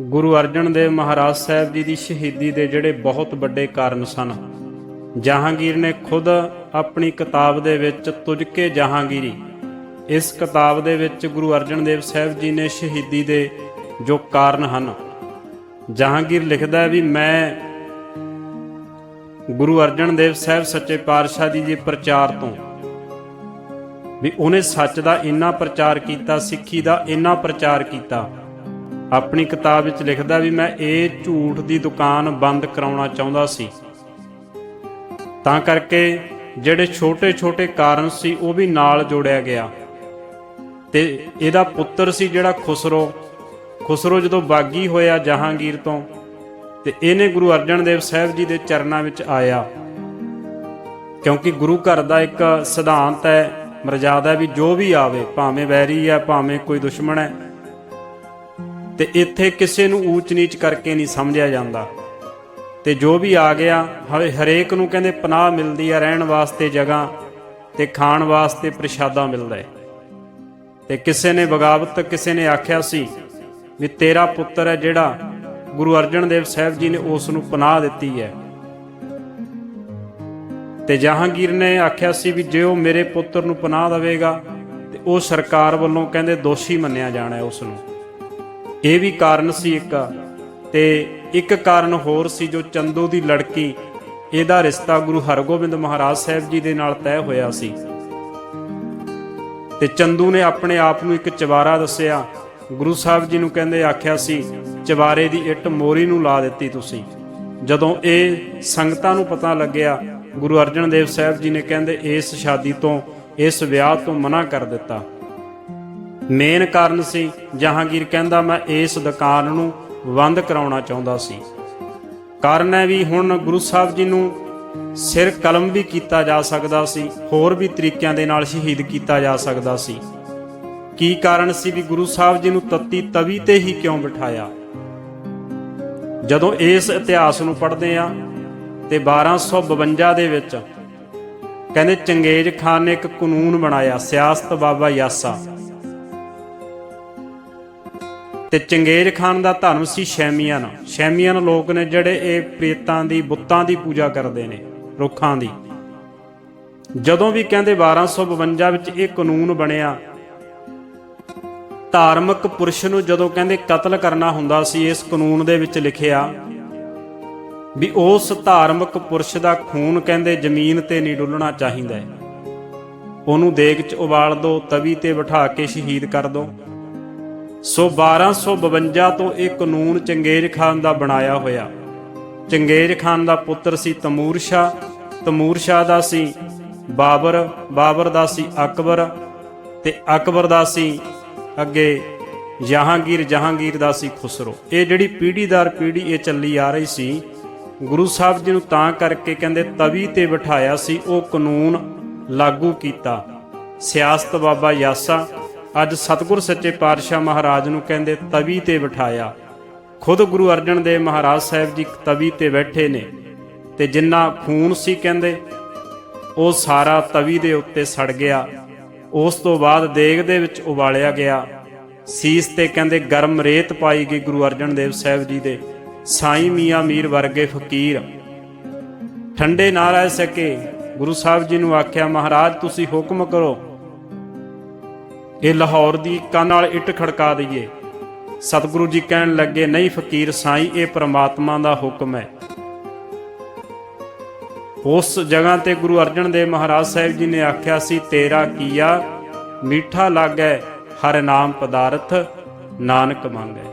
ਗੁਰੂ ਅਰਜਨ ਦੇਵ ਮਹਾਰਾਜ ਸਾਹਿਬ ਜੀ ਦੀ ਸ਼ਹੀਦੀ ਦੇ ਜਿਹੜੇ ਬਹੁਤ ਵੱਡੇ ਕਾਰਨ ਸਨ। ਜਹਾਂਗੀਰ ਨੇ ਖੁਦ ਆਪਣੀ ਕਿਤਾਬ ਦੇ ਵਿੱਚ ਤੁਜਕੇ ਜਹਾਂਗੀਰੀ, ਇਸ ਕਿਤਾਬ ਦੇ ਵਿੱਚ ਗੁਰੂ ਅਰਜਨ ਦੇਵ ਸਾਹਿਬ ਜੀ ਨੇ ਸ਼ਹੀਦੀ ਦੇ ਜੋ ਕਾਰਨ ਹਨ। ਜਹਾਂਗੀਰ ਲਿਖਦਾ ਹੈ ਵੀ ਮੈਂ ਗੁਰੂ ਅਰਜਨ ਦੇਵ ਸਾਹਿਬ ਸੱਚੇ ਪਾਤਸ਼ਾਹ ਦੀ ਜੀ ਪ੍ਰਚਾਰ ਤੋਂ, ਵੀ ਉਹਨੇ ਸੱਚ ਦਾ ਇੰਨਾ ਪ੍ਰਚਾਰ ਕੀਤਾ, ਸਿੱਖੀ ਦਾ ਇੰਨਾ ਪ੍ਰਚਾਰ ਕੀਤਾ ਆਪਣੀ ਕਿਤਾਬ ਵਿੱਚ ਲਿਖਦਾ ਵੀ ਮੈਂ ਇਹ ਝੂਠ ਦੀ ਦੁਕਾਨ ਬੰਦ ਕਰਾਉਣਾ ਚਾਹੁੰਦਾ ਸੀ। ਤਾਂ ਕਰਕੇ ਜਿਹੜੇ ਛੋਟੇ-ਛੋਟੇ ਕਾਰਨ ਸੀ, ਉਹ ਵੀ ਨਾਲ ਜੋੜਿਆ ਗਿਆ। ਤੇ ਇਹਦਾ ਪੁੱਤਰ ਸੀ ਜਿਹੜਾ ਖੁਸਰੋ। ਖੁਸਰੋ ਜਦੋਂ ਬਾਗੀ ਹੋਇਆ ਜਹਾਂਗੀਰ ਤੋਂ, ਤੇ ਇਹਨੇ ਗੁਰੂ ਅਰਜਨ ਦੇਵ ਸਾਹਿਬ ਜੀ ਦੇ ਚਰਨਾਂ ਵਿੱਚ ਆਇਆ। ਕਿਉਂਕਿ ਗੁਰੂ ਘਰ ਦਾ ਇੱਕ ਸਿਧਾਂਤ ਹੈ, ਮਰਜ਼ਾਦਾ ਵੀ ਜੋ ਵੀ ਆਵੇ, ਭਾਵੇਂ ਵੈਰੀ ਹੈ, ਭਾਵੇਂ ਕੋਈ ਦੁਸ਼ਮਣ ਹੈ ਤੇ ਇੱਥੇ ਕਿਸੇ ਨੂੰ ਊਚ ਨੀਚ ਕਰਕੇ ਨਹੀਂ ਸਮਝਿਆ ਜਾਂਦਾ। ਤੇ ਜੋ ਵੀ ਆ ਗਿਆ ਹਰੇ ਹਰੇਕ ਨੂੰ ਕਹਿੰਦੇ ਪਨਾਹ ਮਿਲਦੀ ਆ ਰਹਿਣ ਵਾਸਤੇ ਜਗ੍ਹਾ ਤੇ ਖਾਣ ਵਾਸਤੇ ਪ੍ਰਸ਼ਾਦਾ ਮਿਲਦਾ ਹੈ। ਤੇ ਕਿਸੇ ਨੇ ਬਗਾਵਤ ਕਿਸੇ ਨੇ ਆਖਿਆ ਸੀ ਵੀ ਤੇਰਾ ਪੁੱਤਰ ਹੈ ਜਿਹੜਾ ਗੁਰੂ ਅਰਜਨ ਦੇਵ ਸਾਹਿਬ ਜੀ ਨੇ ਉਸ ਨੂੰ ਪਨਾਹ ਦਿੱਤੀ ਹੈ। ਤੇ ਜਹਾਂਗੀਰ ਨੇ ਆਖਿਆ ਸੀ ਵੀ ਜੇ ਉਹ ਮੇਰੇ ਪੁੱਤਰ ਨੂੰ ਪਨਾਹ ਦੇਵੇਗਾ, ਤੇ ਉਹ ਸਰਕਾਰ ਵੱਲੋਂ ਕਹਿੰਦੇ ਦੋਸ਼ੀ ਮੰਨਿਆ ਜਾਣਾ ਹੈ ਉਸ ਨੂੰ। ਇਹ ਵੀ ਕਾਰਨ ਸੀ ਇੱਕ। ਤੇ ਇੱਕ ਕਾਰਨ ਹੋਰ ਸੀ ਜੋ ਚੰਦੂ ਦੀ ਲੜਕੀ, ਇਹਦਾ ਰਿਸ਼ਤਾ ਗੁਰੂ ਹਰਗੋਬਿੰਦ ਮਹਾਰਾਜ ਸਾਹਿਬ ਜੀ ਦੇ ਨਾਲ ਤੈਅ ਹੋਇਆ ਸੀ। ਤੇ ਚੰਦੂ ਨੇ ਆਪਣੇ ਆਪ ਨੂੰ ਇੱਕ ਚਵਾਰਾ ਦੱਸਿਆ। ਗੁਰੂ ਸਾਹਿਬ ਜੀ ਨੂੰ ਕਹਿੰਦੇ ਆਖਿਆ ਸੀ, ਚਵਾਰੇ ਦੀ ਇੱਟ ਮੋਰੀ ਨੂੰ ਲਾ ਦਿੱਤੀ ਤੁਸੀਂ। ਜਦੋਂ ਇਹ ਸੰਗਤਾਂ ਨੂੰ ਪਤਾ ਲੱਗਿਆ, ਗੁਰੂ ਅਰਜਨ ਦੇਵ ਸਾਹਿਬ ਜੀ ਨੇ ਕਹਿੰਦੇ, ਇਸ ਸ਼ਾਦੀ ਤੋਂ, ਇਸ ਵਿਆਹ ਤੋਂ ਮਨਾ ਕਰ ਦਿੱਤਾ। ਮੇਨ ਕਾਰਨ ਸੀ, ਜਹਾਂਗੀਰ ਕਹਿੰਦਾ, ਮੈਂ ਇਸ ਦੁਕਾਨ ਨੂੰ ਬੰਦ ਕਰਾਉਣਾ ਚਾਹੁੰਦਾ ਸੀ। ਕਾਰਨ ਹੈ ਵੀ, ਹੁਣ ਗੁਰੂ ਸਾਹਿਬ ਜੀ ਨੂੰ ਸਿਰ ਕਲਮ ਵੀ ਕੀਤਾ ਜਾ ਸਕਦਾ ਸੀ, ਹੋਰ ਵੀ ਤਰੀਕਿਆਂ ਦੇ ਨਾਲ ਸ਼ਹੀਦ ਕੀਤਾ ਜਾ ਸਕਦਾ ਸੀ। ਕੀ ਕਾਰਨ ਸੀ ਵੀ ਗੁਰੂ ਸਾਹਿਬ ਜੀ ਨੂੰ ਤੱਤੀ ਤਵੀ ਤੇ ਹੀ ਕਿਉਂ ਬਿਠਾਇਆ? ਜਦੋਂ ਇਸ ਇਤਿਹਾਸ ਨੂੰ ਪੜ੍ਹਦੇ ਆ ਤੇ 1252 ਦੇ ਵਿੱਚ ਕਹਿੰਦੇ, ਚੰਗੇਜ਼ ਖਾਨ ਨੇ ਇੱਕ ਕਾਨੂੰਨ ਬਣਾਇਆ, ਸਿਆਸਤ ਬਾਬਾ ਯਾਸਾ। ਤੇ ਚੰਗੇਜ਼ ਖਾਨ ਦਾ ਧਰਮ ਸੀ ਸ਼ੈਮੀਅਨ ਸ਼ੈਮੀਅਨ ਲੋਕ ਨੇ ਜਿਹੜੇ ਇਹ ਪ੍ਰੇਤਾਂ ਦੀ, ਬੁੱਤਾਂ ਦੀ ਪੂਜਾ ਕਰਦੇ ਨੇ, ਰੁੱਖਾਂ ਦੀ। ਜਦੋਂ ਵੀ ਕਹਿੰਦੇ 1252 ਵਿੱਚ ਇਹ ਕਾਨੂੰਨ ਬਣਿਆ, ਧਾਰਮਿਕ ਪੁਰਸ਼ ਨੂੰ ਜਦੋਂ ਕਹਿੰਦੇ ਕਤਲ ਕਰਨਾ ਹੁੰਦਾ ਸੀ, ਇਸ ਕਾਨੂੰਨ ਦੇ ਵਿੱਚ ਲਿਖਿਆ ਵੀ ਉਸ ਧਾਰਮਿਕ ਪੁਰਸ਼ ਦਾ ਖੂਨ ਕਹਿੰਦੇ ਜ਼ਮੀਨ ਤੇ ਨਹੀਂ ਡੁੱਲਣਾ ਚਾਹੀਦਾ ਉਹਨੂੰ ਦੇਗ 'ਚ ਉਬਾਲ ਦਿਓ ਤਵੀ ਤੇ ਬਿਠਾ ਕੇ ਸ਼ਹੀਦ ਕਰ ਦਿਓ ਸੋ 1252 ਤੋਂ ਇਹ ਕਾਨੂੰਨ ਚੰਗੇਜ਼ ਖਾਨ ਦਾ ਬਣਾਇਆ ਹੋਇਆ। ਚੰਗੇਜ਼ ਖਾਨ ਦਾ ਪੁੱਤਰ ਸੀ ਤਮੂਰ ਸ਼ਾ ਤਮੂਰ ਸ਼ਾ ਦਾ ਸੀ ਬਾਬਰ ਬਾਬਰ ਦਾ ਸੀ ਅਕਬਰ ਤੇ ਅਕਬਰ ਦਾ ਸੀ ਅੱਗੇ ਜਹਾਂਗੀਰ ਜਹਾਂਗੀਰ ਦਾ ਸੀ ਖੁਸਰੋ। ਇਹ ਜਿਹੜੀ ਪੀੜ੍ਹੀ ਦਰ ਪੀੜ੍ਹੀ ਇਹ ਚੱਲੀ ਆ ਰਹੀ ਸੀ, ਗੁਰੂ ਸਾਹਿਬ ਜੀ ਨੂੰ ਤਾਂ ਕਰਕੇ ਕਹਿੰਦੇ ਤਵੀ ਤੇ ਬਿਠਾਇਆ ਸੀ, ਉਹ ਕਾਨੂੰਨ ਲਾਗੂ ਕੀਤਾ। ਸਿਆਸਤ ਬਾਬਾ ਯਾਸਾ ਅੱਜ ਸਤਿਗੁਰ ਸੱਚੇ ਪਾਤਸ਼ਾਹ ਮਹਾਰਾਜ ਨੂੰ ਕਹਿੰਦੇ ਤਵੀ ਤੇ ਬਿਠਾਇਆ। ਖੁਦ ਗੁਰੂ ਅਰਜਨ ਦੇਵ ਮਹਾਰਾਜ ਸਾਹਿਬ ਜੀ ਤਵੀ ਤੇ ਬੈਠੇ ਨੇ ਤੇ ਜਿੰਨਾ ਖੂਨ ਸੀ ਕਹਿੰਦੇ, ਉਹ ਸਾਰਾ ਤਵੀ ਦੇ ਉੱਤੇ ਸੜ ਗਿਆ। ਉਸ ਤੋਂ ਬਾਅਦ ਦੇਗ ਦੇ ਵਿੱਚ ਉਬਾਲਿਆ ਗਿਆ। ਸੀਸ ਤੇ ਕਹਿੰਦੇ ਗਰਮ ਰੇਤ ਪਾਈ ਗਈ ਗੁਰੂ ਅਰਜਨ ਦੇਵ ਸਾਹਿਬ ਜੀ ਦੇ। ਸਾਈਂ ਮੀਆਂ ਮੀਰ ਵਰਗੇ ਫਕੀਰ। ਠੰਡੇ ਨਾ ਰਹਿ ਸਕੇ। ਗੁਰੂ ਸਾਹਿਬ ਜੀ ਨੂੰ ਆਖਿਆ, ਮਹਾਰਾਜ, ਤੁਸੀਂ ਹੁਕਮ ਕਰੋ ਇਹ ਲਾਹੌਰ ਦੀ ਇੱਕਾਂ ਨਾਲ ਇੱਟ ਖੜਕਾ ਦਈਏ। ਸਤਿਗੁਰੂ ਜੀ ਕਹਿਣ ਲੱਗੇ, ਨਹੀਂ ਫਕੀਰ ਸਾਈਂ, ਇਹ ਪ੍ਰਮਾਤਮਾ ਦਾ ਹੁਕਮ ਹੈ। ਉਸ ਜਗ੍ਹਾ ਤੇ ਗੁਰੂ ਅਰਜਨ ਦੇਵ ਮਹਾਰਾਜ ਸਾਹਿਬ ਜੀ ਨੇ ਆਖਿਆ ਸੀ, ਤੇਰਾ ਕੀਆ ਮੀਠਾ ਲੱਗੈ, ਹਰ ਨਾਮ ਪਦਾਰਥ, ਨਾਨਕ ਮੰਗੈ।